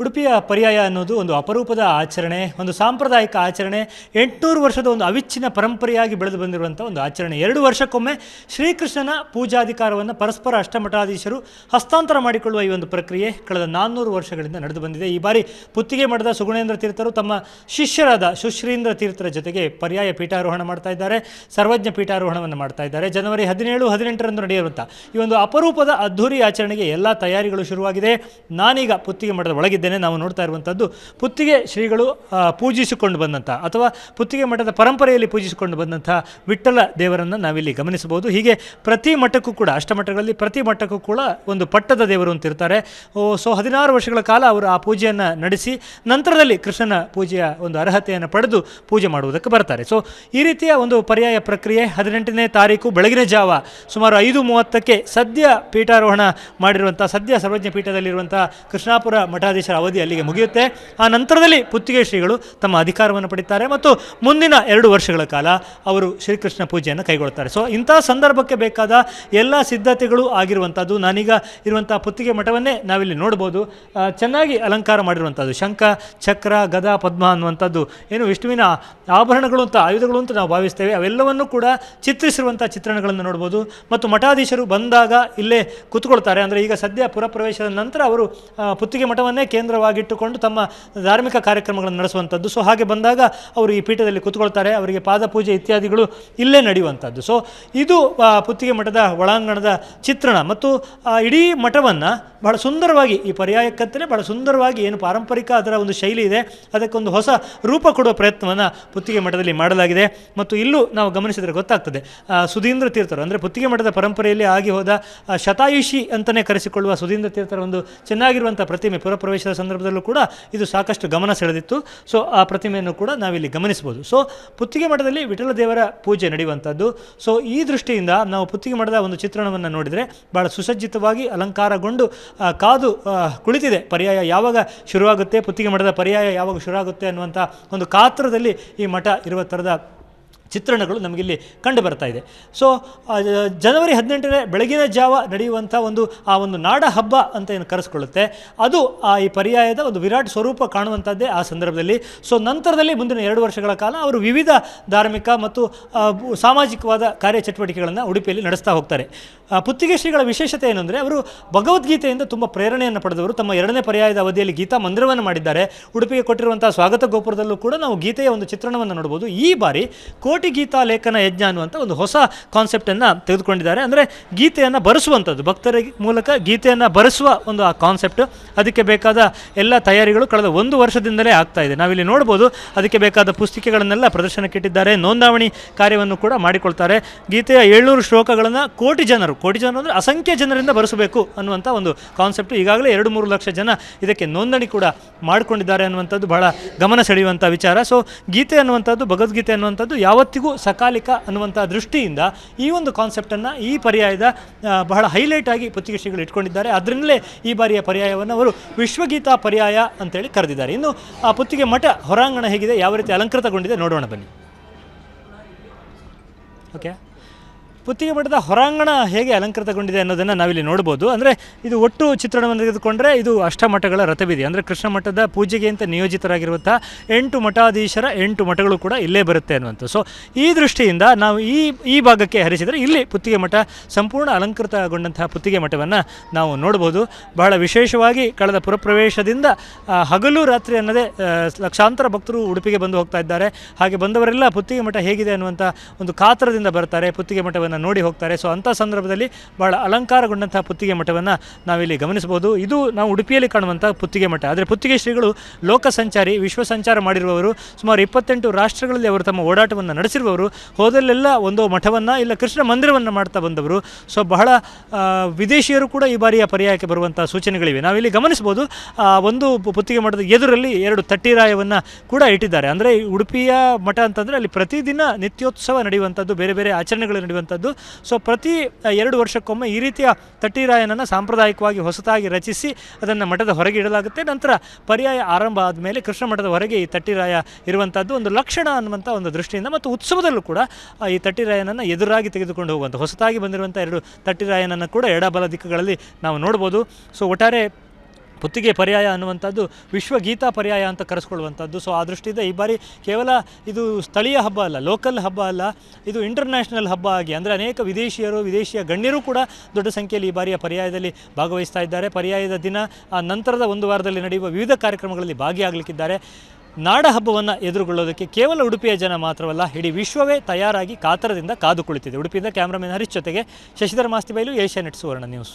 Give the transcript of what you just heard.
ಉಡುಪಿಯ ಪರ್ಯಾಯ ಅನ್ನೋದು ಒಂದು ಅಪರೂಪದ ಆಚರಣೆ, ಒಂದು ಸಾಂಪ್ರದಾಯಿಕ ಆಚರಣೆ, ಎಂಟುನೂರು ವರ್ಷದ ಒಂದು ಅವಿಚ್ಛಿನ್ನ ಪರಂಪರೆಯಾಗಿ ಬೆಳೆದು ಬಂದಿರುವಂಥ ಒಂದು ಆಚರಣೆ. ಎರಡು ವರ್ಷಕ್ಕೊಮ್ಮೆ ಶ್ರೀಕೃಷ್ಣನ ಪೂಜಾಧಿಕಾರವನ್ನು ಪರಸ್ಪರ ಅಷ್ಟಮಠಾಧೀಶರು ಹಸ್ತಾಂತರ ಮಾಡಿಕೊಳ್ಳುವ ಈ ಒಂದು ಪ್ರಕ್ರಿಯೆ ಕಳೆದ ನಾನ್ನೂರು ವರ್ಷಗಳಿಂದ ನಡೆದು ಬಂದಿದೆ. ಈ ಬಾರಿ ಪುತ್ತಿಗೆ ಮಠದ ಸುಗುಣೇಂದ್ರ ತೀರ್ಥರು ತಮ್ಮ ಶಿಷ್ಯರಾದ ಸುಶ್ರೀಂದ್ರ ತೀರ್ಥರ ಜೊತೆಗೆ ಪರ್ಯಾಯ ಪೀಠಾರೋಹಣ ಮಾಡ್ತಾ ಇದ್ದಾರೆ, ಸರ್ವಜ್ಞ ಪೀಠಾರೋಹಣವನ್ನು ಮಾಡ್ತಾ ಇದ್ದಾರೆ. ಜನವರಿ ಹದಿನೇಳು, ಹದಿನೆಂಟರಂದು ನಡೆಯುವಂಥ ಈ ಒಂದು ಅಪರೂಪದ ಅದ್ಧೂರಿ ಆಚರಣೆಗೆ ಎಲ್ಲ ತಯಾರಿಗಳು ಶುರುವಾಗಿದೆ. ನಾನೀಗ ಪುತ್ತಿಗೆ ಮಠದ ಒಳಗಿದ್ದೇನೆ ನಾವು ನೋಡ್ತಾ ಇರುವಂಥದ್ದು ಪುತ್ತಿಗೆ ಶ್ರೀಗಳು ಪೂಜಿಸಿಕೊಂಡು ಬಂದಂಥ ಅಥವಾ ಪುತ್ತಿಗೆ ಮಠದ ಪರಂಪರೆಯಲ್ಲಿ ಪೂಜಿಸಿಕೊಂಡು ಬಂದಂಥ ವಿಠ್ಠಲ ದೇವರನ್ನು ನಾವಿಲ್ಲಿ ಗಮನಿಸಬಹುದು. ಹೀಗೆ ಪ್ರತಿ ಮಠಕ್ಕೂ ಕೂಡ, ಅಷ್ಟಮಠಗಳಲ್ಲಿ ಪ್ರತಿ ಮಠಕ್ಕೂ ಕೂಡ ಒಂದು ಪಟ್ಟದ ದೇವರು ಅಂತಿರ್ತಾರೆ ಸೊ ಹದಿನಾರು ವರ್ಷಗಳ ಕಾಲ ಅವರು ಆ ಪೂಜೆಯನ್ನು ನಡೆಸಿ ನಂತರದಲ್ಲಿ ಕೃಷ್ಣನ ಪೂಜೆಯ ಒಂದು ಅರ್ಹತೆಯನ್ನು ಪಡೆದು ಪೂಜೆ ಮಾಡುವುದಕ್ಕೆ ಬರ್ತಾರೆ. ಸೊ ಈ ರೀತಿಯ ಒಂದು ಪರ್ಯಾಯ ಪ್ರಕ್ರಿಯೆ ಹದಿನೆಂಟನೇ ತಾರೀಕು ಬೆಳಗಿನ ಜಾವ ಸುಮಾರು ಐದು ಮೂವತ್ತಕ್ಕೆ ಸದ್ಯ ಪೀಠಾರೋಹಣ ಮಾಡಿರುವಂಥ, ಸದ್ಯ ಸರ್ವಜ್ಞ ಪೀಠದಲ್ಲಿರುವಂಥ ಕೃಷ್ಣಾಪುರ ಮಠಾಧೀಶರ ಅವಧಿ ಅಲ್ಲಿಗೆ ಮುಗಿಯುತ್ತೆ. ಆ ನಂತರದಲ್ಲಿ ಪುತ್ತಿಗೆ ಶ್ರೀಗಳು ತಮ್ಮ ಅಧಿಕಾರವನ್ನು ಪಡಿತಾರೆ ಮತ್ತು ಮುಂದಿನ ಎರಡು ವರ್ಷಗಳ ಕಾಲ ಅವರು ಶ್ರೀಕೃಷ್ಣ ಪೂಜೆಯನ್ನು ಕೈಗೊಳ್ತಾರೆ ಸೊ ಇಂಥ ಸಂದರ್ಭಕ್ಕೆ ಬೇಕಾದ ಎಲ್ಲ ಸಿದ್ಧತೆಗಳು ಆಗಿರುವಂಥದ್ದು, ನಾನೀಗ ಇರುವಂಥ ಪುತ್ತಿಗೆ ಮಠವನ್ನೇ ನಾವಿಲ್ಲಿ ನೋಡ್ಬೋದು. ಚೆನ್ನಾಗಿ ಅಲಂಕಾರ ಮಾಡಿರುವಂಥದ್ದು, ಶಂಖ, ಚಕ್ರ, ಗದ, ಪದ್ಮ ಅನ್ನುವಂಥದ್ದು. ಏನು ವಿಷ್ಣುವಿನ ಆಭರಣಗಳು ಅಂತ ಆಯುಧಗಳು ಅಂತ ನಾವು ಭಾವಿಸ್ತೇವೆ. ಅವೆಲ್ಲವನ್ನೂ ಕೂಡ ಚಿತ್ರಿಸಿರುವಂಥ ಚಿತ್ರಣಗಳನ್ನು ನೋಡ್ಬೋದು. ಮತ್ತು ಮಠಾಧೀಶರು ಬಂದಾಗ ಇಲ್ಲೇ ಕೂತ್ಕೊಳ್ತಾರೆ. ಅಂದರೆ ಈಗ ಸದ್ಯ ಪುರಪ್ರವೇಶದ ನಂತರ ಅವರು ಪುತ್ತಿಗೆ ಮಠವನ್ನೇ ಕೇಂದ್ರವಾಗಿಟ್ಟುಕೊಂಡು ತಮ್ಮ ಧಾರ್ಮಿಕ ಕಾರ್ಯಕ್ರಮಗಳನ್ನು ನಡೆಸುವಂಥದ್ದು. ಸೊ ಹಾಗೆ ಬಂದಾಗ ಅವರು ಈ ಪೀಠದಲ್ಲಿ ಕೂತ್ಕೊಳ್ತಾರೆ, ಅವರಿಗೆ ಪಾದಪೂಜೆ ಇತ್ಯಾದಿಗಳು ಇಲ್ಲೇ ನಡೆಯುವಂಥದ್ದು. ಸೊ ಇದು ಪುತ್ತಿಗೆ ಮಠದ ಒಳಾಂಗಣದ ಚಿತ್ರಣ. ಮತ್ತು ಇಡೀ ಮಠವನ್ನು ಬಹಳ ಸುಂದರವಾಗಿ, ಈ ಪರ್ಯಾಯಕ್ಕಂತಲೇ ಬಹಳ ಸುಂದರವಾಗಿ ಏನು ಪಾರಂಪರಿಕ ಅದರ ಒಂದು ಶೈಲಿ ಇದೆ, ಅದಕ್ಕೊಂದು ಹೊಸ ರೂಪ ಕೊಡುವ ಪ್ರಯತ್ನವನ್ನು ಪುತ್ತಿಗೆ ಮಠದಲ್ಲಿ ಮಾಡಲಾಗಿದೆ. ಮತ್ತು ಇಲ್ಲೂ ನಾವು ಗಮನಿಸಿದರೆ ಗೊತ್ತಾಗ್ತದೆ ಸುಧೀಂದ್ರ ತೀರ್ಥರು, ಅಂದರೆ ಪುತ್ತಿಗೆ ಮಠದ ಪರಂಪರೆಯಲ್ಲಿ ಆಗಿ ಹೋದ ಶತಾಯುಷಿ ಅಂತಲೇ ಕರೆಸಿಕೊಳ್ಳುವ ಸುಧೀಂದ್ರ ತೀರ್ಥರ ಒಂದು ಚೆನ್ನಾಗಿರುವಂಥ ಪ್ರತಿಮೆ ಪುರಪ್ರವೇಶದ ಸಂದರ್ಭದಲ್ಲೂ ಕೂಡ ಇದು ಸಾಕಷ್ಟು ಗಮನ ಸೆಳೆದಿತ್ತು. ಸೊ ಆ ಪ್ರತಿಮೆಯನ್ನು ಕೂಡ ನಾವಿಲ್ಲಿ ಗಮನಿಸ್ಬೋದು ಸೊ ಪುತ್ತಿಗೆ ಮಠದಲ್ಲಿ ವಿಠಲ ದೇವರ ಪೂಜೆ ನಡೆಯುವಂಥದ್ದು. ಸೊ ಈ ದೃಷ್ಟಿಯಿಂದ ನಾವು ಪುತ್ತಿಗೆ ಮಠದ ಒಂದು ಚಿತ್ರಣವನ್ನು ನೋಡಿದರೆ ಭಾಳ ಸುಸಜ್ಜಿತವಾಗಿ ಅಲಂಕಾರಗೊಂಡು ಕಾದು ಕುಳಿತಿದೆ. ಪರ್ಯಾಯ ಯಾವಾಗ ಶುರುವಾಗುತ್ತೆ, ಪುತ್ತಿಗೆ ಮಠದ ಪರ್ಯಾಯ ಯಾವಾಗ ಶುರುವಾಗುತ್ತೆ ಅನ್ನುವಂಥ ಒಂದು ಕಾತ್ರದಲ್ಲಿ ಈ ಮಠ ಇರುವ ಥರದ ಚಿತ್ರಣಗಳು ನಮಗಿಲ್ಲಿ ಕಂಡು ಬರ್ತಾ ಇದೆ. ಸೊ ಜನವರಿ ಹದಿನೆಂಟನೇ ಬೆಳಗಿನ ಜಾವ ನಡೆಯುವಂಥ ಒಂದು, ಆ ಒಂದು ನಾಡ ಹಬ್ಬ ಅಂತ ಏನು ಕರೆಸ್ಕೊಳ್ಳುತ್ತೆ, ಅದು ಆ ಈ ಪರ್ಯಾಯದ ಒಂದು ವಿರಾಟ್ ಸ್ವರೂಪ ಕಾಣುವಂಥದ್ದೇ ಆ ಸಂದರ್ಭದಲ್ಲಿ. ಸೊ ನಂತರದಲ್ಲಿ ಮುಂದಿನ ಎರಡು ವರ್ಷಗಳ ಕಾಲ ಅವರು ವಿವಿಧ ಧಾರ್ಮಿಕ ಮತ್ತು ಸಾಮಾಜಿಕವಾದ ಕಾರ್ಯಚಟುವಟಿಕೆಗಳನ್ನು ಉಡುಪಿಯಲ್ಲಿ ನಡೆಸ್ತಾ ಹೋಗ್ತಾರೆ. ಪುತ್ತಿಗೆ ಶ್ರೀಗಳ ವಿಶೇಷತೆ ಏನು ಅವರು ಭಗವದ್ಗೀತೆಯಿಂದ ತುಂಬ ಪ್ರೇರಣೆಯನ್ನು ಪಡೆದವರು. ತಮ್ಮ ಎರಡನೇ ಪರ್ಯಾಯದ ಅವಧಿಯಲ್ಲಿ ಗೀತಾ ಮಂದಿರವನ್ನು ಮಾಡಿದ್ದಾರೆ. ಉಡುಪಿಗೆ ಕೊಟ್ಟಿರುವಂಥ ಸ್ವಾಗತ ಗೋಪುರದಲ್ಲೂ ಕೂಡ ನಾವು ಗೀತೆಯ ಒಂದು ಚಿತ್ರಣವನ್ನು ನೋಡ್ಬೋದು. ಈ ಬಾರಿ ಕೋಟಿ ಗೀತಾ ಲೇಖನ ಯಜ್ಞ ಅನ್ನುವಂಥ ಒಂದು ಹೊಸ ಕಾನ್ಸೆಪ್ಟನ್ನು ತೆಗೆದುಕೊಂಡಿದ್ದಾರೆ. ಅಂದರೆ ಗೀತೆಯನ್ನು ಬರೆಸುವಂಥದ್ದು. ಭಕ್ತರ ಮೂಲಕ ಗೀತೆಯನ್ನು ಬರೆಸುವ ಒಂದು ಆ ಕಾನ್ಸೆಪ್ಟ್ ಅದಕ್ಕೆ ಬೇಕಾದ ಎಲ್ಲ ತಯಾರಿಗಳು ಕಳೆದ ಒಂದು ವರ್ಷದಿಂದಲೇ ಆಗ್ತಾ ಇದೆ. ನಾವಿಲ್ಲಿ ನೋಡ್ಬೋದು ಅದಕ್ಕೆ ಬೇಕಾದ ಪುಸ್ತಿಕೆಗಳನ್ನೆಲ್ಲ ಪ್ರದರ್ಶನಕ್ಕೆ ಇಟ್ಟಿದ್ದಾರೆ ನೋಂದಾವಣಿ ಕಾರ್ಯವನ್ನು ಕೂಡ ಮಾಡಿಕೊಳ್ತಾರೆ. ಗೀತೆಯ ಏಳ್ನೂರು ಶ್ಲೋಕಗಳನ್ನು ಕೋಟಿ ಜನರು ಕೋಟಿ ಜನರು ಅಂದರೆ ಅಸಂಖ್ಯ ಜನರಿಂದ ಬರೆಸಬೇಕು ಅನ್ನುವಂಥ ಒಂದು ಕಾನ್ಸೆಪ್ಟ್ ಈಗಾಗಲೇ ಎರಡು ಮೂರು ಲಕ್ಷ ಜನ ಇದಕ್ಕೆ ನೋಂದಣಿ ಕೂಡ ಮಾಡಿಕೊಂಡಿದ್ದಾರೆ ಅನ್ನುವಂಥದ್ದು ಬಹಳ ಗಮನ ಸೆಳೆಯುವಂಥ ವಿಚಾರ. ಸೊ ಗೀತೆ ಅನ್ನುವಂಥದ್ದು, ಭಗವದ್ಗೀತೆ ಅನ್ನುವಂಥದ್ದು ಯಾವತ್ತಿಗೂ ಸಕಾಲಿಕ ಅನ್ನುವಂಥ ದೃಷ್ಟಿಯಿಂದ ಈ ಒಂದು ಕಾನ್ಸೆಪ್ಟನ್ನು ಈ ಪರ್ಯಾಯದ ಬಹಳ ಹೈಲೈಟ್ ಆಗಿ ಪುತ್ತಿಗೆ ಇಟ್ಕೊಂಡಿದ್ದಾರೆ. ಅದರಿಂದಲೇ ಈ ಬಾರಿಯ ಪರ್ಯಾಯವನ್ನು ಅವರು ವಿಶ್ವಗೀತಾ ಪರ್ಯಾಯ ಅಂತೇಳಿ ಕರೆದಿದ್ದಾರೆ. ಇನ್ನು ಆ ಪುತ್ತಿಗೆ ಮಠ ಹೊರಾಂಗಣ ಹೇಗಿದೆ? ಯಾವ ರೀತಿ ಅಲಂಕೃತಗೊಂಡಿದೆ? ನೋಡೋಣ ಬನ್ನಿ. ಓಕೆ? ಪುತ್ತಿಗೆ ಮಠದ ಹೊರಾಂಗಣ ಹೇಗೆ ಅಲಂಕೃತಗೊಂಡಿದೆ ಅನ್ನೋದನ್ನು ನಾವಿಲ್ಲಿ ನೋಡ್ಬೋದು. ಅಂದರೆ ಇದು ಒಟ್ಟು ಚಿತ್ರಣವನ್ನು ತೆಗೆದುಕೊಂಡ್ರೆ ಇದು ಅಷ್ಟಮಠಗಳ ರಥಬೀದಿ ಅಂದರೆ ಕೃಷ್ಣ ಮಠದ ಪೂಜೆಗೆ ಅಂತ ನಿಯೋಜಿತರಾಗಿರುವಂಥ ಎಂಟು ಮಠಾಧೀಶರ ಎಂಟು ಮಠಗಳು ಕೂಡ ಇಲ್ಲೇ ಬರುತ್ತೆ ಅನ್ನುವಂಥ ಸೊ ಈ ದೃಷ್ಟಿಯಿಂದ ನಾವು ಈ ಈ ಭಾಗಕ್ಕೆ ಹರಿಸಿದರೆ ಇಲ್ಲಿ ಪುತ್ತಿಗೆ ಮಠ ಸಂಪೂರ್ಣ ಅಲಂಕೃತಗೊಂಡಂತಹ ಪುತ್ತಿಗೆ ಮಠವನ್ನು ನಾವು ನೋಡ್ಬೋದು. ಬಹಳ ವಿಶೇಷವಾಗಿ ಕಳೆದ ಪುರಪ್ರವೇಶದಿಂದ ಹಗಲು ರಾತ್ರಿ ಅನ್ನದೇ ಲಕ್ಷಾಂತರ ಭಕ್ತರು ಉಡುಪಿಗೆ ಬಂದು ಹೋಗ್ತಾ ಇದ್ದಾರೆ. ಹಾಗೆ ಬಂದವರೆಲ್ಲ ಪುತ್ತಿಗೆ ಮಠ ಹೇಗಿದೆ ಅನ್ನುವಂಥ ಒಂದು ಕಾತರದಿಂದ ಬರ್ತಾರೆ. ಪುತ್ತಿಗೆ ಮಠವನ್ನು ನೋಡಿ ಹೋಗ್ತಾರೆ. ಸೊ ಅಂಥ ಸಂದರ್ಭದಲ್ಲಿ ಭಾಳ ಅಲಂಕಾರಗೊಂಡಂಥ ಪುತ್ತಿಗೆ ಮಠವನ್ನು ನಾವಿಲ್ಲಿ ಗಮನಿಸಬಹುದು. ಇದು ನಾವು ಉಡುಪಿಯಲ್ಲಿ ಕಾಣುವಂಥ ಪುತ್ತಿಗೆ ಮಠ. ಆದರೆ ಪುತ್ತಿಗೆ ಶ್ರೀಗಳು ಲೋಕ ಸಂಚಾರಿ ವಿಶ್ವ ಸಂಚಾರ ಮಾಡಿರುವವರು, ಸುಮಾರು ಇಪ್ಪತ್ತೆಂಟು ರಾಷ್ಟ್ರಗಳಲ್ಲಿ ಅವರು ತಮ್ಮ ಓಡಾಟವನ್ನು ನಡೆಸಿರುವವರು, ಹೋದಲ್ಲೆಲ್ಲ ಒಂದು ಮಠವನ್ನು ಇಲ್ಲ ಕೃಷ್ಣ ಮಂದಿರವನ್ನು ಮಾಡ್ತಾ ಬಂದವರು. ಸೊ ಬಹಳ ವಿದೇಶಿಯರು ಕೂಡ ಈ ಬಾರಿಯ ಪರ್ಯಾಯಕ್ಕೆ ಬರುವಂಥ ಸೂಚನೆಗಳಿವೆ. ನಾವಿಲ್ಲಿ ಗಮನಿಸಬಹುದು ಒಂದು ಪುತ್ತಿಗೆ ಮಠದ ಎದುರಲ್ಲಿ ಎರಡು ತಟ್ಟಿರಾಯವನ್ನು ಕೂಡ ಇಟ್ಟಿದ್ದಾರೆ. ಅಂದರೆ ಉಡುಪಿಯ ಮಠ ಅಂತಂದರೆ ಅಲ್ಲಿ ಪ್ರತಿದಿನ ನಿತ್ಯೋತ್ಸವ ನಡೆಯುವಂಥದ್ದು, ಬೇರೆ ಬೇರೆ ಆಚರಣೆಗಳು ನಡೆಯುವಂಥದ್ದು. ಸೊ ಪ್ರತಿ ಎರಡು ವರ್ಷಕ್ಕೊಮ್ಮೆ ಈ ರೀತಿಯ ತಟ್ಟಿರಾಯನನ್ನು ಸಾಂಪ್ರದಾಯಿಕವಾಗಿ ಹೊಸತಾಗಿ ರಚಿಸಿ ಅದನ್ನು ಮಠದ ಹೊರಗೆ ಇಡಲಾಗುತ್ತೆ. ನಂತರ ಪರ್ಯಾಯ ಆರಂಭ ಆದಮೇಲೆ ಕೃಷ್ಣ ಮಠದ ಹೊರಗೆ ಈ ತಟ್ಟಿರಾಯ ಇರುವಂಥದ್ದು ಒಂದು ಲಕ್ಷಣ ಅನ್ನುವಂಥ ಒಂದು ದೃಷ್ಟಿಯಿಂದ ಮತ್ತು ಉತ್ಸವದಲ್ಲೂ ಕೂಡ ಈ ತಟ್ಟಿರಾಯನನ್ನು ಎದುರಾಗಿ ತೆಗೆದುಕೊಂಡು ಹೋಗುವಂಥ ಹೊಸತಾಗಿ ಬಂದಿರುವಂಥ ಎರಡು ತಟ್ಟಿರಾಯನನ್ನು ಕೂಡ ಎಡಬಲ ದಿಕ್ಕುಗಳಲ್ಲಿ ನಾವು ನೋಡ್ಬೋದು. ಸೊ ಒಟ್ಟಾರೆ ಪುತ್ತಿಗೆ ಪರ್ಯಾಯ ಅನ್ನುವಂಥದ್ದು ವಿಶ್ವ ಗೀತಾ ಪರ್ಯಾಯ ಅಂತ ಕರೆಸ್ಕೊಳ್ಳುವಂಥದ್ದು. ಸೊ ಆ ದೃಷ್ಟಿಯಿಂದ ಈ ಬಾರಿ ಕೇವಲ ಇದು ಸ್ಥಳೀಯ ಹಬ್ಬ ಅಲ್ಲ ಲೋಕಲ್ ಹಬ್ಬ ಅಲ್ಲ, ಇದು ಇಂಟರ್ನ್ಯಾಷನಲ್ ಹಬ್ಬ ಆಗಿ, ಅಂದರೆ ಅನೇಕ ವಿದೇಶಿಯರು, ವಿದೇಶಿಯ ಗಣ್ಯರು ಕೂಡ ದೊಡ್ಡ ಸಂಖ್ಯೆಯಲ್ಲಿ ಈ ಬಾರಿಯ ಪರ್ಯಾಯದಲ್ಲಿ ಭಾಗವಹಿಸ್ತಾ ಇದ್ದಾರೆ. ಪರ್ಯಾಯದ ದಿನ, ಆ ನಂತರದ ಒಂದು ವಾರದಲ್ಲಿ ನಡೆಯುವ ವಿವಿಧ ಕಾರ್ಯಕ್ರಮಗಳಲ್ಲಿ ಭಾಗಿಯಾಗಲಿಕ್ಕಿದ್ದಾರೆ. ನಾಡ ಹಬ್ಬವನ್ನು ಎದುರುಗೊಳ್ಳೋದಕ್ಕೆ ಕೇವಲ ಉಡುಪಿಯ ಜನ ಮಾತ್ರವಲ್ಲ, ಇಡೀ ವಿಶ್ವವೇ ತಯಾರಾಗಿ ಕಾತರದಿಂದ ಕಾದು ಕುಳಿತಿದೆ. ಉಡುಪಿಯಿಂದ ಕ್ಯಾಮ್ರಾಮನ್ ಹರೀಶ್ ಜೊತೆಗೆ Shashidhara Mastibailu, Asianet Suvarna news.